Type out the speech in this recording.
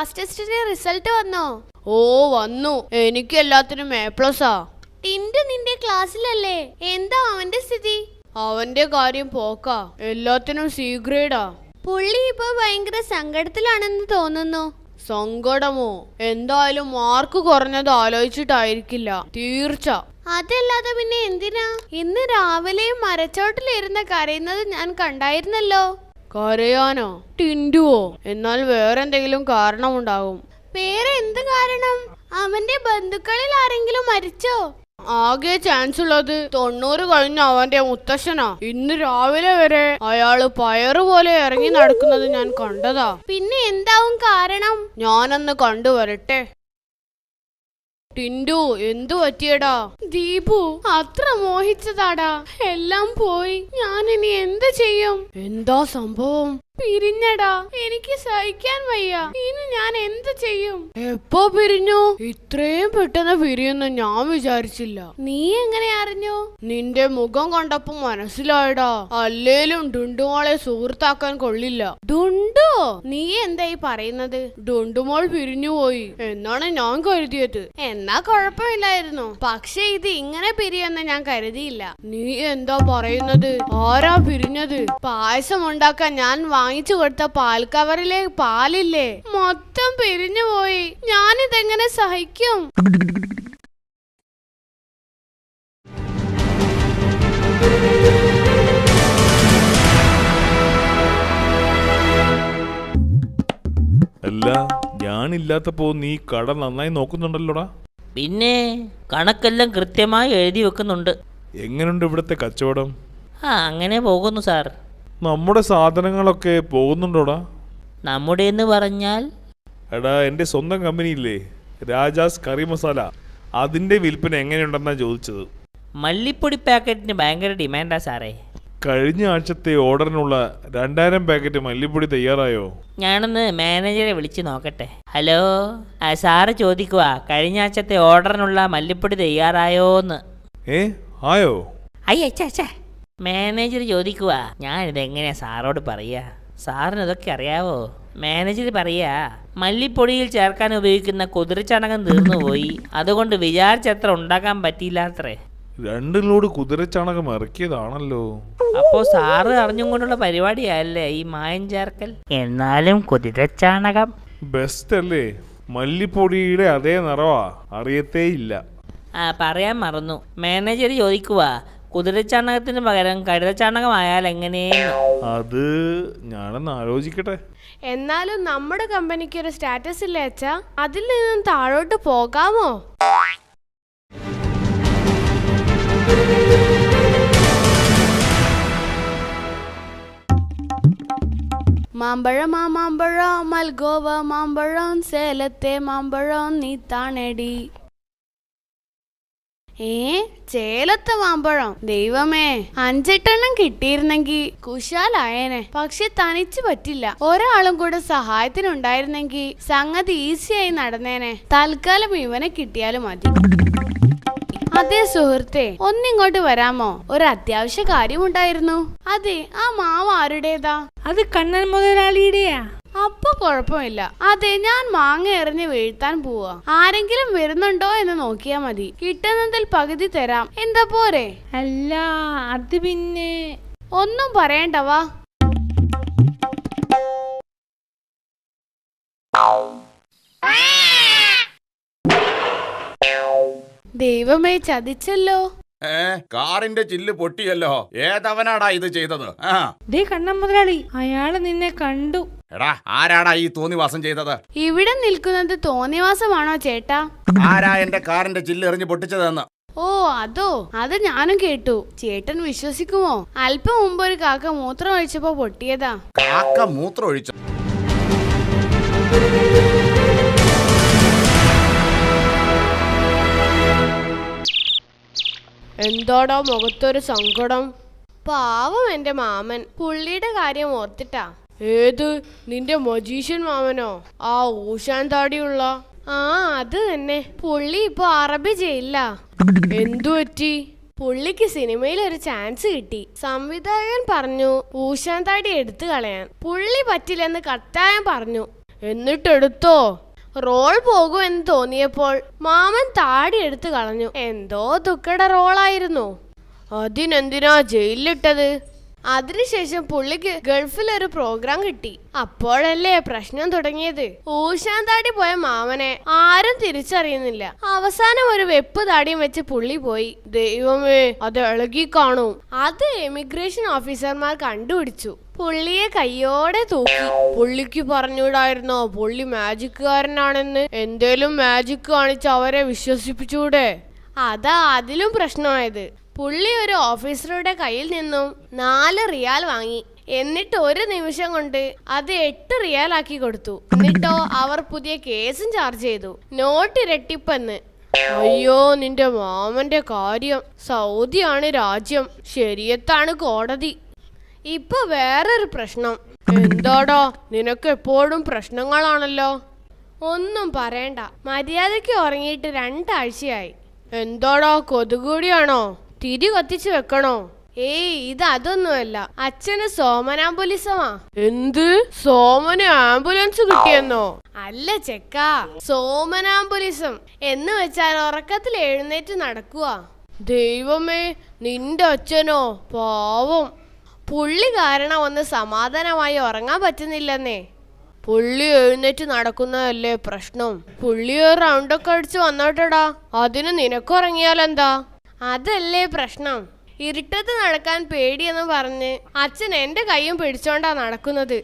Class ടെസ്റ്റിന്റെ result വന്നോ? ഓ വന്നു. എനിക്ക് എല്ലാത്തിനും എ പ്ലസാ ടിൻഡു നിന്റെ ക്ലാസ്സിലല്ലേ? എന്താ അവന്റെ സ്ഥിതി? അവന്റെ കാര്യം പോക്കാ. എല്ലാത്തിനും സി ഗ്രേഡാ പുള്ളി ഇപ്പൊ ഭയങ്കര സങ്കടത്തിലാണെന്ന് തോന്നുന്നു. സങ്കടമോ? എന്തായാലും മാർക്ക് കുറഞ്ഞത് ആലോചിച്ചിട്ടായിരിക്കില്ല. തീർച്ച. അതല്ലാതെ പിന്നെ എന്തിനാ? ഇന്ന് രാവിലെയും മരച്ചോട്ടിലിരുന്ന് കരയുന്നത് ഞാൻ കണ്ടായിരുന്നല്ലോ. കരയാനോ? ടിൻഡുവോ? എന്നാൽ വേറെന്തെങ്കിലും കാരണമുണ്ടാകും വേറെ എന്ത് കാരണം? അവന്റെ ബന്ധുക്കളിൽ ആരെങ്കിലും മരിച്ചോ? ആകെ ചാൻസ് ഉള്ളത് തൊണ്ണൂറ് കഴിഞ്ഞ അവന്റെ മുത്തശ്ശനാ. ഇന്ന് രാവിലെ വരെ അയാൾ പയറുപോലെ ഇറങ്ങി നടക്കുന്നത് ഞാൻ കണ്ടതാ. പിന്നെ എന്താവും കാരണം? ഞാനന്ന് കണ്ടുവരട്ടെ. ടിൻഡു എന്തു പറ്റിയടാ? ദീപു അത്ര മോഹിച്ചതാടാ. എല്ലാം പോയി. ഞാൻ ഇനി എന്ത് ചെയ്യും? എന്താ സംഭവം? പിരിഞ്ഞടാ. എനിക്ക് സഹിക്കാൻ വയ്യ. ഇനി ഞാൻ എന്ത് ചെയ്യും? എപ്പോ പിരിഞ്ഞു? ഇത്രയും പെട്ടെന്ന് പിരിയെന്ന് ഞാൻ വിചാരിച്ചില്ല. നീ എങ്ങനെ അറിഞ്ഞു? നിന്റെ മുഖം കണ്ടപ്പോ മനസ്സിലായടാ. അല്ലേലും ഡുണ്ടുമോളെ സുഹൃത്താക്കാൻ കൊള്ളില്ല. ഡുണ്ടോ? നീ എന്തായി പറയുന്നത്? ഡുണ്ടുമോൾ പിരിഞ്ഞു പോയി. എന്നാണ് ഞാൻ കരുതിയത്. എന്നാ കുഴപ്പമില്ലായിരുന്നു. പക്ഷെ ഇത് ഇങ്ങനെ പിരിയെന്ന് ഞാൻ കരുതിയില്ല. നീ എന്താ പറയുന്നത്? ആരാ പിരിഞ്ഞത്? പായസം ഉണ്ടാക്കാൻ ഞാൻ വാങ്ങിച്ചു കൊടുത്ത പാൽ കവറിലെ പാലില്ലേ? മൊത്തം പിരിഞ്ഞു പോയി. ഞാനിതെങ്ങനെ സഹിക്കും? അല്ല ഞാനില്ലാത്തപ്പോ നീ കട നന്നായി നോക്കുന്നുണ്ടല്ലോടാ? പിന്നെ കണക്കെല്ലാം കൃത്യമായി എഴുതി വെക്കുന്നുണ്ട്. എങ്ങനെയുണ്ട് ഇവിടുത്തെ കച്ചവടം? ആ അങ്ങനെ പോകുന്നു സാർ. നമ്മുടെ സാധനങ്ങളൊക്കെ പോകുന്നുണ്ടോടാ? നമ്മുടെ എന്ന് പറഞ്ഞാൽ? എടാ എന്റെ സ്വന്തം കമ്പനിയില്ലേ? രാജാസ് കറി മസാല. അതിന്റെ വിൽപ്പന എങ്ങനെയുണ്ടെന്നാ ചോദിച്ചത്. മല്ലിപ്പൊടി പാക്കറ്റിന് ഭയങ്കര ഡിമാൻഡാ സാറേ. കഴിഞ്ഞ ആഴ്ചത്തെ ഓർഡറിനുള്ള രണ്ടായിരം പാക്കറ്റ് മല്ലിപ്പൊടി തയ്യാറായോ? ഞാനൊന്ന് മാനേജറെ വിളിച്ച് നോക്കട്ടെ. ഹലോ? ആ സാറ് ചോദിക്കുക കഴിഞ്ഞ ആഴ്ചത്തെ ഓർഡറിനുള്ള മല്ലിപ്പൊടി തയ്യാറായോന്ന്. ഏ ആയോ? അയ്യച്ചാ മാനേജർ ചോദിക്കുക ഞാനിതെങ്ങനെയാ സാറോട് പറയാ? സാറിന് ഇതൊക്കെ അറിയാവോ? മാനേജർ പറയാ മല്ലിപ്പൊടിയിൽ ചേർക്കാൻ ഉപയോഗിക്കുന്ന കുതിരച്ചാണകം തീർന്നുപോയി അതുകൊണ്ട് വിചാരിച്ചത്ര ഉണ്ടാക്കാൻ പറ്റിയില്ലാത്രേ. രണ്ട് ലോഡ് കുതിരച്ചാണകം ഇറക്കിയതാണല്ലോ. അപ്പോ സാറ് അറിഞ്ഞും കൊണ്ടുള്ള പരിപാടിയല്ലേ ഈ മായം ചേർക്കൽ? എന്നാലും കുതിരച്ചാണകം ബെസ്റ്റ് അല്ലേ? മല്ലിപ്പൊടിയുടെ അതേ നിറവാ. അറിയത്തേ ഇല്ല ആ പറയാൻ മറന്നു. മാനേജർ ചോദിക്കുക കുതിരച്ചാണകത്തിന് പകരം കഴുതച്ചാണകമായാൽ എങ്ങനെയെന്ന് അത് ഞാനൊന്ന് ആലോചിക്കട്ടെ. എന്നാലും നമ്മുടെ കമ്പനിക്ക് ഒരു സ്റ്റാറ്റസ് ഇല്ലേ അച്ഛാ? അതിൽ നിന്നും താഴോട്ട് പോകാമോ? മാമ്പഴം ആ മാമ്പഴം മൽഗോവ മാമ്പഴം സേലത്തെ മാമ്പഴം നീ താണേടി. ഏ ചേലത്തെ മാമ്പഴം. ദൈവമേ. അഞ്ചെട്ടെണ്ണം കിട്ടിയിരുന്നെങ്കി കുശാലായേനെ. പക്ഷെ തനിച്ച് പറ്റില്ല. ഒരാളും കൂടെ സഹായത്തിനുണ്ടായിരുന്നെങ്കി സംഗതി ഈസിയായി നടന്നേനെ. തൽക്കാലം ഇവനെ കിട്ടിയാലും മതി. അതെ സുഹൃത്തെ ഒന്നിങ്ങോട്ട് വരാമോ? ഒരു അത്യാവശ്യ കാര്യമുണ്ടായിരുന്നു. അതെ ആ മാവ് ആരുടേതാ? അത് കണ്ണൻ മുതലാളിയുടെയാ. കുഴപ്പമില്ല. അതെ ഞാൻ മാങ്ങ എറിഞ്ഞ് വീഴ്ത്താൻ പോവാ. ആരെങ്കിലും വരുന്നുണ്ടോ എന്ന് നോക്കിയാ മതി. കിട്ടുന്നതിൽ പകുതി തരാം. എന്താ പോരെ? അല്ല അത് പിന്നെ. ഒന്നും പറയണ്ടവാ. ദൈവമേ ചതിച്ചല്ലോ. ഏ കാറിന്റെ ചില്ല് പൊട്ടിയല്ലോ. ഏതവനാടാ ഇത് ചെയ്തത്? ആ. ദേ കണ്ണൻ മുതലാളി അയാൾ നിന്നെ കണ്ടു. എടാ ആരാടാ ഈ തോന്നിവാസം ചെയ്തത്? ഇവിടെ നിൽക്കുന്നത് തോന്നിവാസമാണോ ചേട്ടാ? ആരാ എന്റെ കാറിന്റെ ചില്ല് എറിഞ്ഞ് പൊട്ടിച്ചതെന്ന്? ഓ അതോ അത് ഞാനും കേട്ടു. ചേട്ടൻ വിശ്വസിക്കുമോ? അല്പം മുമ്പ് ഒരു കാക്ക മൂത്രം ഒഴിച്ചപ്പോ പൊട്ടിയതാ. കാക്ക മൂത്രം ഒഴിച്ചു എന്താടാ മുഖത്തൊരു സങ്കടം. പാവം എന്റെ മാമൻ. പുള്ളിയുടെ കാര്യം ഓർത്തിട്ടാ. ഏത്? നിന്റെ മജീഷ്യൻ മാമനോ? ആ ഊഷാൻ താടിയുള്ള? ആ അത് തന്നെ. പുള്ളി ഇപ്പൊ അറബി ചെയ്യില്ല എന്തു പറ്റി? പുള്ളിക്ക് സിനിമയിൽ ഒരു ചാൻസ് കിട്ടി. സംവിധായകൻ പറഞ്ഞു ഊഷാൻ താടി എടുത്തു കളയാൻ. പുള്ളി പറ്റില്ലെന്ന് കട്ടായം പറഞ്ഞു. എന്നിട്ടെടുത്തോ? റോൾ പോകുമെന്ന് തോന്നിയപ്പോൾ മാമൻ താടി എടുത്തു കളഞ്ഞു. എന്തോ ദുഃഖട റോളായിരുന്നു. അതിനെന്തിനാ ജയിലിലിട്ടത്? അതിനുശേഷം പുള്ളിക്ക് ഗൾഫിൽ ഒരു പ്രോഗ്രാം കിട്ടി. അപ്പോഴല്ലേ പ്രശ്നം തുടങ്ങിയത്. ഊശാന്താടി പോയ മാമനെ ആരും തിരിച്ചറിയുന്നില്ല. അവസാനം ഒരു വെപ്പ് താടിയും വെച്ച് പുള്ളി പോയി. ദൈവമേ അത് ഇളകി കാണും അത് എമിഗ്രേഷൻ ഓഫീസർമാർ കണ്ടുപിടിച്ചു. പുള്ളിയെ കയ്യോടെ തൂക്കി. പുള്ളിക്ക് പറഞ്ഞൂടായിരുന്നോ പുള്ളി മാജിക്കുകാരനാണെന്ന്. എന്തേലും മാജിക് കാണിച്ച് അവരെ വിശ്വസിപ്പിച്ചൂടെ? അതാ അതിലും പ്രശ്നമായത്. പുള്ളി ഒരു ഓഫീസറുടെ കയ്യിൽ നിന്നും നാല് റിയാൽ വാങ്ങി. എന്നിട്ട് ഒരു നിമിഷം കൊണ്ട് അത് എട്ട് റിയാൽ ആക്കി കൊടുത്തു. എന്നിട്ടോ അവർ പുതിയ കേസും ചാർജ് ചെയ്തു. നോട്ട് ഇരട്ടിപ്പെന്ന്. അയ്യോ നിന്റെ മാമന്റെ കാര്യം. സൗദിയാണ് രാജ്യം. ശരിയത്താണ് കോടതി. ഇപ്പൊ വേറൊരു പ്രശ്നം. എന്തോടോ? നിനക്ക് എപ്പോഴും പ്രശ്നങ്ങളാണല്ലോ. ഒന്നും പറയണ്ട. മര്യാദയ്ക്ക് ഉറങ്ങിയിട്ട് രണ്ടാഴ്ചയായി. എന്താടാ? കൊതുകൂടിയാണോ തിരി കത്തിച്ചു വെക്കണോ? ഏയ് ഇത് അതൊന്നുമല്ല. അച്ഛന് സോമനാംബുലിസമാ എന്ത്? സോമന് ആംബുലൻസ് കിട്ടിയെന്നോ? അല്ല ചെക്ക. സോമനാംബുലിസം എന്ന് വെച്ചാൽ ഉറക്കത്തിൽ എഴുന്നേറ്റ് നടക്കുക ദൈവമേ നിന്റെ അച്ഛനോ? പാവം. പുള്ളി കാരണം ഒന്ന് സമാധാനമായി ഉറങ്ങാൻ പറ്റുന്നില്ലെന്നേ. പുള്ളി എഴുന്നേറ്റ് നടക്കുന്നതല്ലേ പ്രശ്നം. പുള്ളി ഒരു റൗണ്ടൊക്കെ അടിച്ച് വന്നോട്ടടാ. അതിന് നിനക്കുറങ്ങിയാലെന്താ അതല്ലേ പ്രശ്നം. ഇരുട്ടത്ത് നടക്കാൻ പേടിയെന്ന് പറഞ്ഞ് അച്ഛൻ എന്റെ കൈയും പിടിച്ചോണ്ടാ നടക്കുന്നത്.